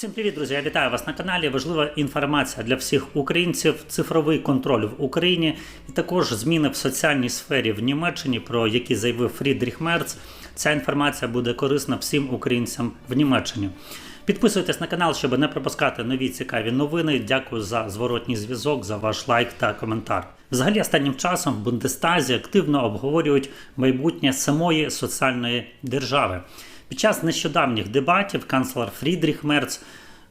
Всім привіт, друзі! Я вітаю вас на каналі. Важлива інформація для всіх українців, цифровий контроль в Україні і також зміни в соціальній сфері в Німеччині, про які заявив Фрідріх Мерц. Ця інформація буде корисна всім українцям в Німеччині. Підписуйтесь на канал, щоб не пропускати нові цікаві новини. Дякую за зворотній зв'язок, за ваш лайк та коментар. Взагалі, останнім часом в Бундестазі активно обговорюють майбутнє самої соціальної держави. Під час нещодавніх дебатів канцлер Фрідріх Мерц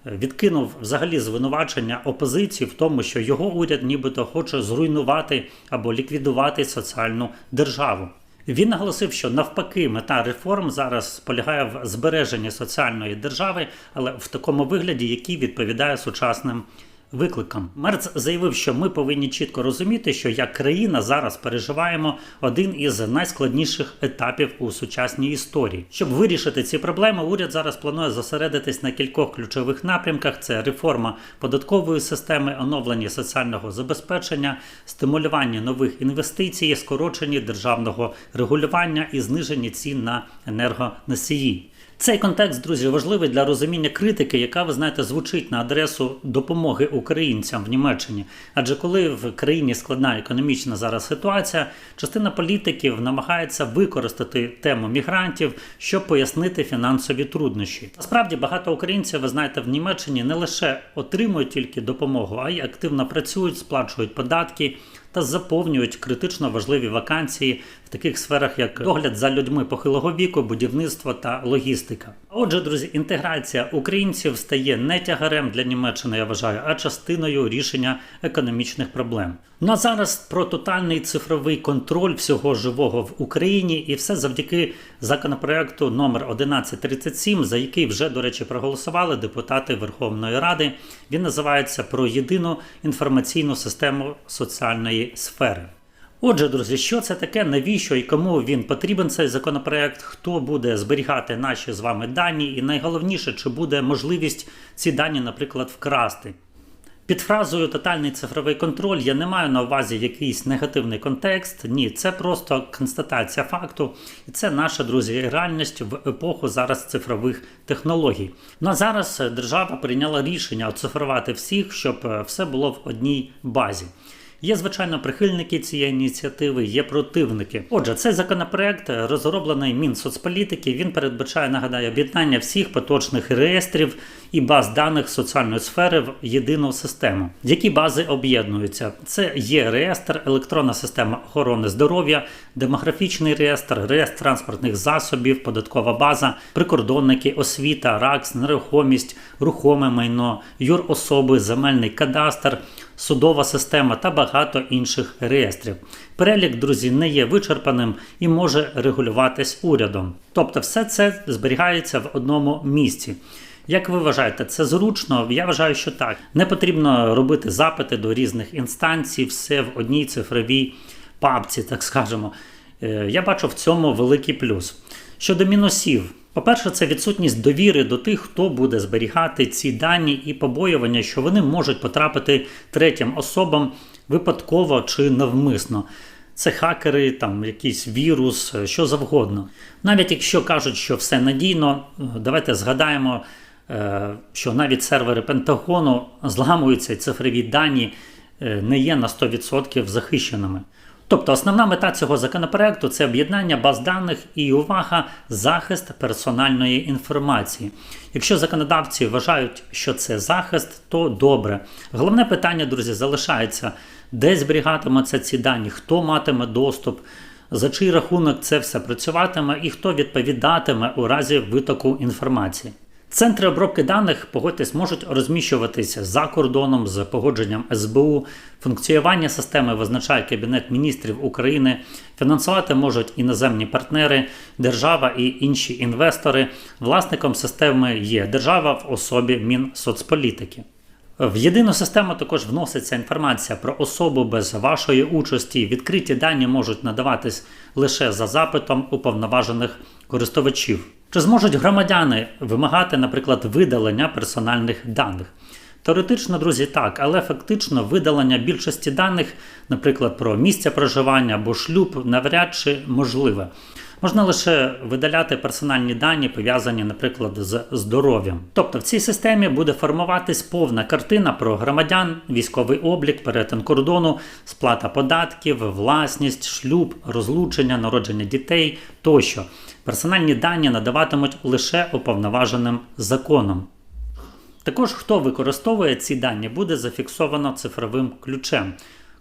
е, відкинув взагалі звинувачення опозиції в тому, що його уряд нібито хоче зруйнувати або ліквідувати соціальну державу. Він наголосив, що навпаки мета реформ зараз полягає в збереженні соціальної держави, але в такому вигляді, який відповідає сучасним викликам. Мерц заявив, що ми повинні чітко розуміти, що як країна зараз переживаємо один із найскладніших етапів у сучасній історії. Щоб вирішити ці проблеми, уряд зараз планує зосередитись на кількох ключових напрямках: це реформа податкової системи, оновлення соціального забезпечення, стимулювання нових інвестицій, скорочення державного регулювання і зниження цін на енергоносії. Цей контекст, друзі, важливий для розуміння критики, яка ви знаєте звучить на адресу допомоги українцям в Німеччині. Адже коли в країні складна економічна зараз ситуація, частина політиків намагається використати тему мігрантів, щоб пояснити фінансові труднощі. Насправді багато українців, ви знаєте, в Німеччині не лише отримують тільки допомогу, а й активно працюють, сплачують податки та заповнюють критично важливі вакансії в таких сферах, як догляд за людьми похилого віку, будівництво та логістика. Отже, друзі, інтеграція українців стає не тягарем для Німеччини, я вважаю, а частиною рішення економічних проблем. Ну а зараз про тотальний цифровий контроль всього живого в Україні, і все завдяки законопроекту номер 1137, за який вже, до речі, проголосували депутати Верховної Ради. Він називається про єдину інформаційну систему соціальної сфери. Отже, друзі, що це таке, навіщо і кому він потрібен цей законопроект? Хто буде зберігати наші з вами дані? І найголовніше, чи буде можливість ці дані, наприклад, вкрасти? Під фразою тотальний цифровий контроль я не маю на увазі якийсь негативний контекст. Ні, це просто констатація факту, і це наша друзі реальність в епоху зараз цифрових технологій. Ну а зараз держава прийняла рішення оцифрувати всіх, щоб е, все було в одній базі. Є, звичайно, прихильники цієї ініціативи, є противники. Отже, цей законопроект розроблений Мінсоцполітики. Він передбачає, нагадаю, об'єднання всіх поточних реєстрів і баз даних соціальної сфери в єдину систему. Які бази об'єднуються? Це є реєстр, електронна система охорони здоров'я, демографічний реєстр, реєстр транспортних засобів, податкова база, прикордонники, освіта, РАКС, нерухомість, рухоме майно, юрособи, земельний кадастр судова система та багато інших реєстрів. Перелік, друзі, не є вичерпаним і може регулюватись урядом. Тобто, все це зберігається в одному місці. Як ви вважаєте, це зручно? Я вважаю, що так. Не потрібно робити запити до різних інстанцій, все в одній цифровій папці, так скажемо. Е, я бачу в цьому великий плюс. Щодо мінусів, по-перше, це відсутність довіри до тих, хто буде зберігати ці дані і побоювання, що вони можуть потрапити третім особам випадково чи навмисно. Це хакери, там якийсь вірус, що завгодно. Навіть якщо кажуть, що все надійно, давайте згадаємо, е, що навіть сервери Пентагону зламуються і цифрові дані е, не є на 100% захищеними. Тобто основна мета цього законопроекту це об'єднання баз даних і увага, захист персональної інформації. Якщо законодавці вважають, що це захист, то добре. Головне питання, друзі, залишається, де зберігатимуться ці дані, хто матиме доступ, за чий рахунок це все працюватиме і хто відповідатиме у разі витоку інформації. Центри обробки даних, погодьтесь, можуть розміщуватися за кордоном з погодженням СБУ. Функціонування системи визначає Кабінет міністрів України. Фінансувати можуть іноземні партнери, держава і інші інвестори. Власником системи є держава в особі Мінсоцполітики. В єдину систему також вноситься інформація про особу без вашої участі. Відкриті дані можуть надаватись лише за запитом уповноважених користувачів. Чи зможуть громадяни вимагати, наприклад, видалення персональних даних? Теоретично, друзі, так, але фактично видалення більшості даних, наприклад, про місце проживання або шлюб, навряд чи можливе. Можна лише видаляти персональні дані, пов'язані, наприклад, з здоров'ям. Тобто в цій системі буде формуватись повна картина про громадян, військовий облік, перетин кордону, сплата податків, власність, шлюб, розлучення, народження дітей тощо. Персональні дані надаватимуть лише уповноваженим законом. Також хто використовує ці дані, буде зафіксовано цифровим ключем.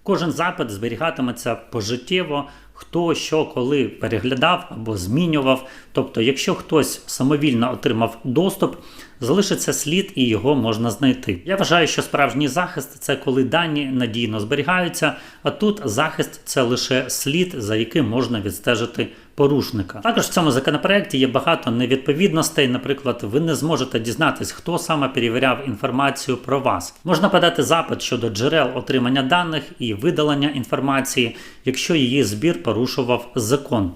Кожен запит зберігатиметься пожиттєво, хто що коли переглядав або змінював. Тобто, якщо хтось самовільно отримав доступ, залишиться слід і його можна знайти. Я вважаю, що справжній захист це коли дані надійно зберігаються, а тут захист це лише слід, за яким можна відстежити порушника. Також в цьому законопроекті є багато невідповідностей. Наприклад, ви не зможете дізнатись, хто саме перевіряв інформацію про вас. Можна подати запит щодо джерел отримання даних і видалення інформації, якщо її збір порушував закон.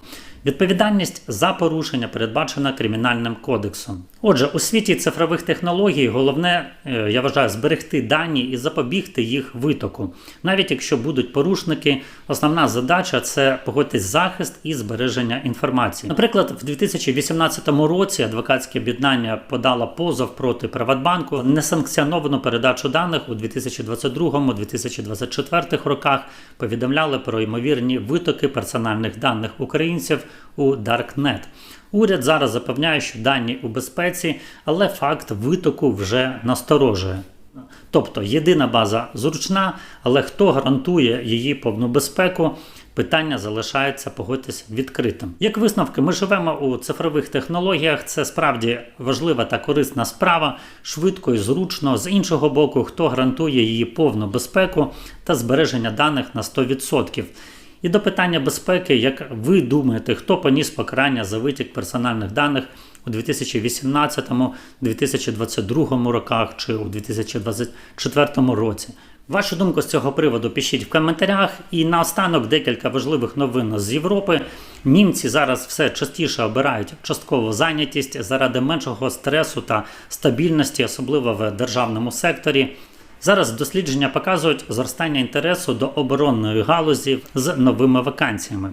Відповідальність за порушення передбачена кримінальним кодексом. Отже, у світі цифрових технологій головне, е, я вважаю, зберегти дані і запобігти їх витоку. Навіть якщо будуть порушники, основна задача це погодьтесь захист і збереження інформації. Наприклад, в 2018 році адвокатське об'єднання подало позов проти Приватбанку несанкціоновану передачу даних у 2022-2024 роках. Повідомляли про ймовірні витоки персональних даних українців у Darknet. Уряд зараз запевняє, що дані у безпеці, але факт витоку вже насторожує. Тобто єдина база зручна, але хто гарантує її повну безпеку? Питання залишається, погодьтесь, відкритим. Як висновки, ми живемо у цифрових технологіях. Це справді важлива та корисна справа, швидко і зручно. З іншого боку, хто гарантує її повну безпеку та збереження даних на 100%. І до питання безпеки, як ви думаєте, хто поніс покарання за витік персональних даних у 2018-2022 роках чи у 2024 році? Вашу думку з цього приводу пишіть в коментарях. І наостанок декілька важливих новин з Європи. Німці зараз все частіше обирають часткову зайнятість заради меншого стресу та стабільності, особливо в державному секторі. Зараз дослідження показують зростання інтересу до оборонної галузі з новими вакансіями.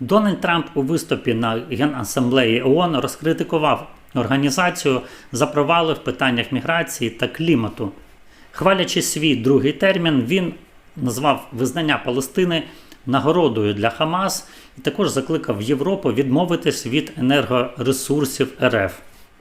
Дональд Трамп у виступі на Генасамблеї ООН розкритикував організацію за провали в питаннях міграції та клімату. Хвалячи свій другий термін, він назвав визнання Палестини нагородою для Хамас і також закликав Європу відмовитись від енергоресурсів РФ.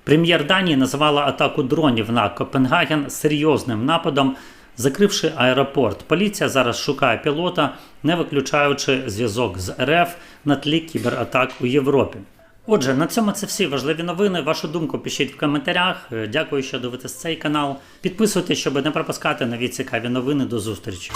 Прем'єр Данії називала атаку дронів на Копенгаген серйозним нападом, закривши аеропорт. Поліція зараз шукає пілота, не виключаючи зв'язок з РФ на тлі кібератак у Європі. Отже, на цьому це всі важливі новини. Вашу думку пишіть в коментарях. Дякую, що дивитесь цей канал. Підписуйтесь, щоб не пропускати нові цікаві новини. До зустрічі.